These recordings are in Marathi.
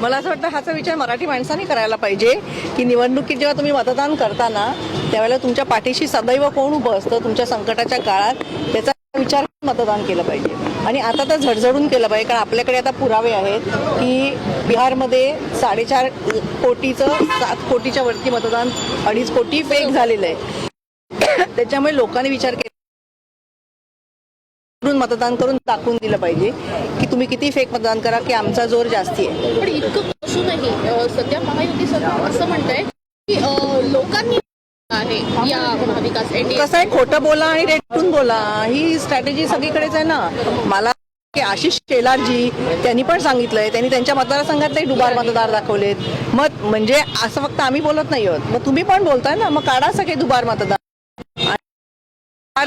मला असं वाटतं हाचा विचार मराठी माणसांनी करायला पाहिजे की निवडणुकीत जेव्हा तुम्ही मतदान करताना त्यावेळेला तुमच्या पाठीशी सदैव कोण उभं असतं तुमच्या संकटाच्या काळात त्याचा विचार मतदान केलं पाहिजे. आणि आता तर झडझडून केलं पाहिजे कारण आपल्याकडे आता पुरावे आहेत की बिहारमध्ये साडेचार कोटीचं सात कोटीच्या वरती मतदान अडीच कोटी फेक झालेलं आहे. त्याच्यामुळे लोकांनी विचार केला मतदान करून दाखवून दिलं पाहिजे की तुम्ही किती फेक मतदान करा की आमचा जोर जास्ती आहे. पण इतकं असूनही सध्या महायुती सरकार असं म्हणतंय की लोकांनी आहे या महाविकास एनडीए कसं आहे खोटं बोला आणि रेटून बोला ही स्ट्रॅटेजी सगळीकडेच आहे ना. मला की आशिष शेलारजी त्यांनी पण सांगितलंय त्यांनी त्यांच्या मतदारसंघातले दुबार मतदार दाखवलेत. मग म्हणजे असं फक्त आम्ही बोलत नाही आहोत मग तुम्ही पण बोलताय ना मग काढा सगळे दुबार मतदार.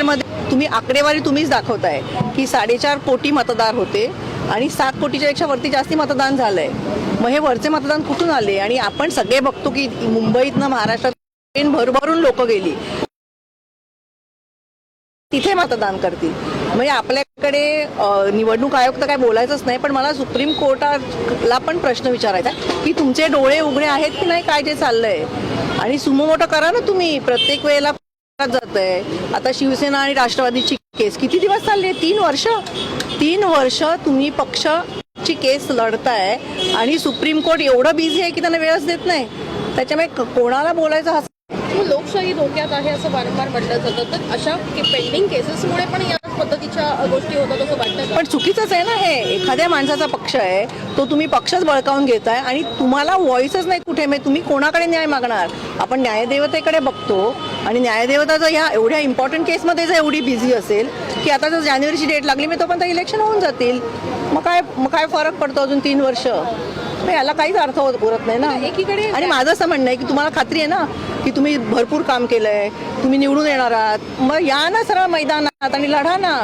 मध्ये तुम्ही आकडेवारी तुम्हीच दाखवताय की साडेचार कोटी मतदार होते आणि सात कोटीच्या पेक्षा वरती जास्ती मतदान झालंय. मग हे वरचे मतदान कुठून आले? आणि आपण सगळे बघतो की मुंबईतनं महाराष्ट्रात ट्रेन भरभरून लोक गेली. तिथे मतदान करतील. म्हणजे आपल्याकडे निवडणूक आयोग तर काय बोलायचंच नाही पण मला सुप्रीम कोर्टाला पण प्रश्न विचारायचा की तुमचे डोळे उघडे आहेत की नाही? काय जे चाललंय? आणि सुमो मोठं करा ना तुम्ही. प्रत्येक वेळेला जात आहे. आता शिवसेना आणि राष्ट्रवादीची केस किती दिवस चालली आहे? तीन वर्ष? तीन वर्ष तुम्ही पक्षाची केस लढताय आणि सुप्रीम कोर्ट एवढं बिझी आहे की त्यांना वेळच देत नाही. त्याच्यामुळे कोणाला बोलायचं हा मग लोकशाही धोक्यात आहे असं वारंवार म्हटलं जातं. तर अशा पेंडिंग केसेसमुळे पण या पद्धतीच्या गोष्टी होतात असं वाटतं? पण चुकीचंच आहे ना हे. एखाद्या माणसाचा पक्ष आहे तो तुम्ही पक्षच बळकावून घेताय आणि तुम्हाला व्हॉइसच नाही कुठे. मग तुम्ही कोणाकडे न्याय मागणार? आपण न्यायदेवतेकडे बघतो. आणि न्यायदेवता जर ह्या एवढ्या इम्पॉर्टंट केसमध्ये जर एवढी बिझी असेल की आता जर जानेवारीची डेट लागली मी तोपर्यंत इलेक्शन होऊन जातील. मग काय मग काय फरक पडतो अजून तीन वर्ष? मग याला काहीच अर्थ होत उरत नाही ना. एकीकडे आणि माझं असं म्हणणं आहे की तुम्हाला खात्री आहे ना की तुम्ही भरपूर काम केलंय तुम्ही निवडून येणार आहात. मग या ना सरळ मैदानात आणि लढा ना.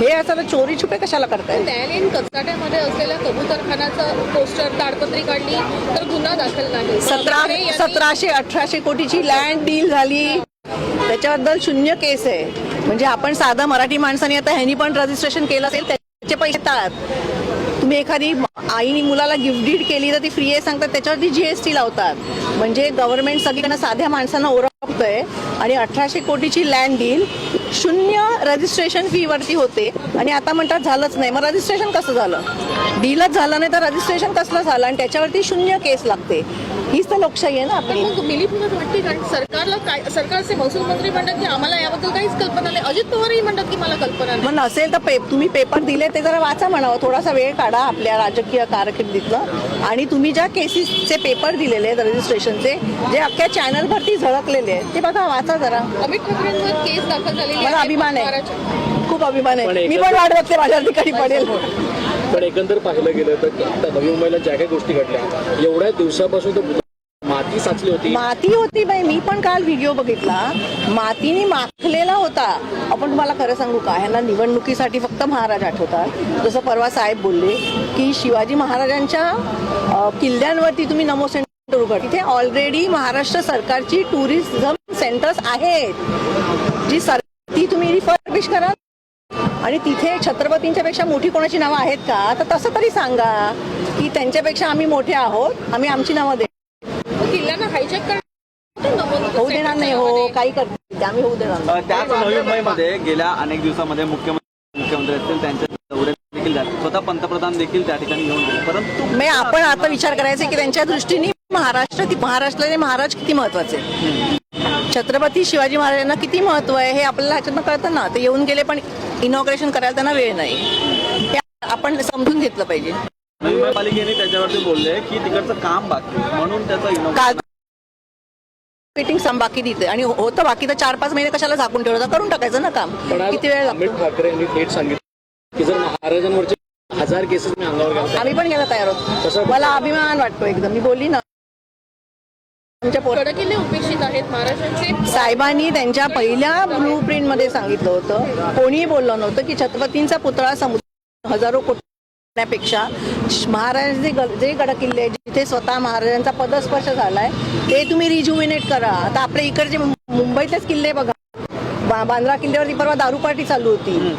हे असं चोरी छुपे कशाला करताय? न्यायालयीन कचकाट्यामध्ये असलेल्या कबूतरखानाचं पोस्टर ताडपत्री काढली तर गुन्हा दाखल नाही. सतरा सतराशे अठराशे कोटीची लँड डील झाली. त्याच्याबद्दल शून्य केस आहे. म्हणजे आपण साधा मराठी माणसाने आता ह्यांनी पण रजिस्ट्रेशन केलं असेल त्याचे पैसे येतात तुम्ही एखादी आईने मुलाला गिफ्ट डीड केली तर ती फ्री आहे सांगतात त्याच्यावरती जीएसटी लावतात. म्हणजे गव्हर्नमेंट सगळीकडनं साध्या माणसांना ओळखतंय आणि अठराशे कोटीची लँड डील शून्य रजिस्ट्रेशन फी वरती होते. आणि आता म्हणतात झालंच नाही. मग रजिस्ट्रेशन कसं झालं? डीलच झालं नाही तर रजिस्ट्रेशन कसलं झालं? आणि त्याच्यावरती शून्य केस लागते. हीच तर लोकशाही आहे ना पण आपली. मग मिलीभगत वाटते कारण सरकारला काय सरकारचे महसूल मंत्री म्हणतात की आम्हाला याबद्दल काहीच कल्पना नाही. अजित पवारही म्हणतात की मला कल्पना नाही. मग नसेल तर पे तुम्ही पेपर दिले ते जरा वाचा म्हणावं. थोडासा वेळ काढा आपल्या राजकीय कारकिर्दीतलं आणि तुम्ही ज्या केसेसचे पेपर दिलेले आहेत रजिस्ट्रेशनचे जे अख्ख्या चॅनलवरती झळकलेले आहेत ते बघा वाचा जरा. अमित ठाकरेंवर केस दाखल झालेली मला अभिमान आहे. खूप अभिमान आहे. मी पण वाट बघते माझ्या ठिकाणी पडेल. पण एकंदर पाहिलं गेलं तर आता नवी मुंबईला ज्या काही गोष्टी घडल्या एवढ्या दिवसापासून तर माती साचली होती. माती होती बाई मी पण काल व्हिडिओ बघितला. मातीने माखलेला होता. आपण तुम्हाला खरं सांगू का? ह्यांना निवडणुकीसाठी फक्त महाराज आठवतात. जसं परवा साहेब बोलले की शिवाजी महाराजांच्या किल्ल्यांवरती तुम्ही नमो सेंटर उघड. तिथे ऑलरेडी महाराष्ट्र सरकारची टुरिझम सेंटर्स आहेत. जी सर ती तुम्ही रिफर्बिश करा आणि तिथे छत्रपतींच्या पेक्षा मोठी कोणाची नावं आहेत का? तर तसं तरी सांगा की त्यांच्यापेक्षा आम्ही मोठे आहोत. आम्ही आमची नावं दे करणं होऊ देणार नाही हो काही आम्ही होऊ देणार त्याच नवी मुंबईमध्ये गेल्या अनेक दिवसामध्ये मुख्यमंत्री मुख्यमंत्री असतील त्यांचे दौरे देखील झाले. स्वतः पंतप्रधान देखील त्या ठिकाणी घेऊन गेले. परंतु आपण आता विचार करायचा की त्यांच्या दृष्टीने महाराष्ट्र महाराष्ट्राचे महाराज किती महत्त्वाचे. छत्रपती शिवाजी महाराजांना किती महत्त्व आहे हे आपल्याला ह्याच्यातनं कळतं ना. ते येऊन गेले पण इनॉग्रेशन करायला त्यांना वेळ नाही. हे आपण समजून घेतलं पाहिजे. नवी मुंबई पालिकेने त्याच्यावरती बोलले की तिकडचं काम बाकी. म्हणून त्याचा मीटिंग सम बाकी देते. आणि होतं बाकी तर चार पाच महिने कशाला झाकून ठेवलं? करून टाकायचं ना काम. किती वेळ लागतो? ठाकरे यांनी थेट सांगितलं की जर महाराजांवरचे हजार केसेस मी अंगावर घालतो. आम्ही पण गेला तयार होतो मला अभिमान वाटतो एकदम. मी बोलली ना. आमच्या उपेक्षित आहेत महाराष्ट्राचे साहेबांनी त्यांच्या पहिल्या ब्लू प्रिंटमध्ये सांगितलं होतं. कोणीही बोललं नव्हतं की छत्रपतींचा पुतळा समुद्र हजारो कोटीपेक्षा महाराजांचे जे गडकिल्ले जिथे स्वतः महाराजांचा पदस्पर्श झालाय ते तुम्ही रिज्युमिनेट करा. आता आपल्या इकडचे मुंबईतलेच किल्ले बघा. बांद्रा किल्ल्यावरती परवा दारू पार्टी चालू होती.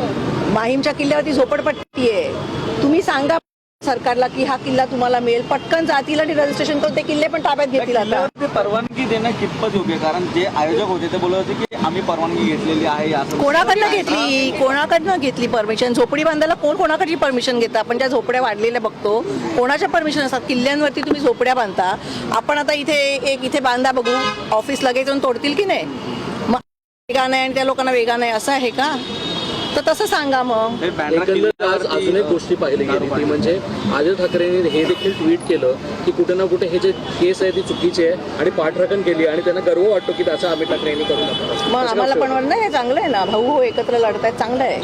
माहीमच्या किल्ल्यावरती झोपडपट्टी आहे. तुम्ही सांगा सरकारला की हा किल्ला तुम्हाला मिळेल. पटकन जातील आणि रजिस्ट्रेशन करून ते किल्ले पण ताब्यात घेतील आता. किल्ल्यावरती परवानगी देणं कितपत योग्य? कारण जे आयोजक होते ते बोलत होते की आम्ही परवानगी घेतलेली आहे असं कोणाकडनं घेतली? कोणाकडनं घेतली परमिशन झोपडी बांधायला कोण कोणाकडची परमिशन घेतं? आपण ज्या झोपड्या वाढलेल्या बघतो कोणाच्या परमिशन असतात? किल्ल्यांवरती तुम्ही झोपड्या बांधता. आपण आता इथे एक इथे बांधा बघू. ऑफिस लगेच येऊन तोडतील की नाही? मग वेगा नाही आणि त्या लोकांना वेगा नाही असं आहे का? तर तसं सांगा मग. आज अजून एक गोष्टी पाहिली गेली ती म्हणजे आदित्य ठाकरेंनी हे देखील ट्विट केलं की कुठे ना कुठे हे जे केस आहे ती चुकीची आहे आणि पाठराखण केली आणि त्यांना गर्व वाटतो की त्याचा अमित ठाकरे यांनी करू नका. मग आम्हाला पण म्हणणं हे चांगलं आहे ना. भाऊ हो एकत्र लढतायत चांगलं आहे.